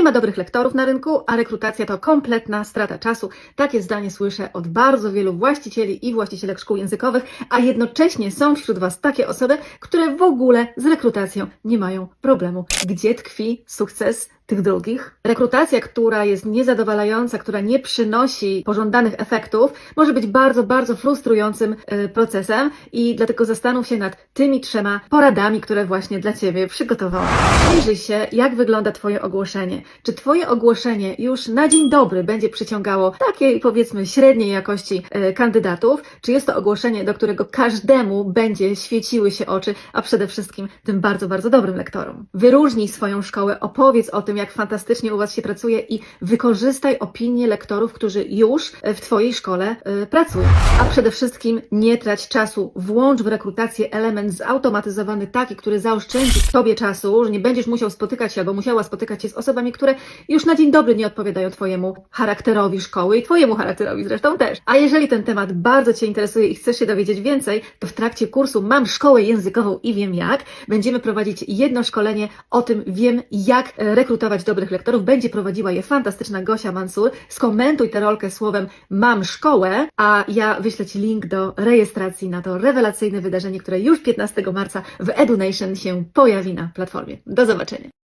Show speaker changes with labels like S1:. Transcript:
S1: Nie ma dobrych lektorów na rynku, a rekrutacja to kompletna strata czasu. Takie zdanie słyszę od bardzo wielu właścicieli i właścicielek szkół językowych, a jednocześnie są wśród Was takie osoby, które w ogóle z rekrutacją nie mają problemu. Gdzie tkwi sukces tych drugich? Rekrutacja, która jest niezadowalająca, która nie przynosi pożądanych efektów, może być bardzo, bardzo frustrującym e, procesem i dlatego zastanów się nad tymi trzema poradami, które właśnie dla Ciebie przygotowałam. Przyjrzyj się, jak wygląda Twoje ogłoszenie. Czy Twoje ogłoszenie już na dzień dobry będzie przyciągało takiej, powiedzmy, średniej jakości e, kandydatów? Czy jest to ogłoszenie, do którego każdemu będzie świeciły się oczy, a przede wszystkim tym bardzo, bardzo dobrym lektorom? Wyróżnij swoją szkołę, opowiedz o tym, jak fantastycznie u Was się pracuje i wykorzystaj opinie lektorów, którzy już e, w Twojej szkole e, pracują. A przede wszystkim nie trać czasu. Włącz w rekrutację element zautomatyzowany taki, który zaoszczędzi Tobie czasu, że nie będziesz musiał spotykać się albo musiała spotykać się z osobami, które już na dzień dobry nie odpowiadają Twojemu charakterowi szkoły i Twojemu charakterowi zresztą też. A jeżeli ten temat bardzo Cię interesuje i chcesz się dowiedzieć więcej, to w trakcie kursu Mam szkołę językową i wiem jak, będziemy prowadzić jedno szkolenie o tym wiem jak e, rekrutować dobrych lektorów. Będzie prowadziła je fantastyczna Gosia Mansur. Skomentuj tę rolkę słowem Mam szkołę, a ja wyślę Ci link do rejestracji na to rewelacyjne wydarzenie, które już 15 marca w EduNation się pojawi na platformie. Do zobaczenia.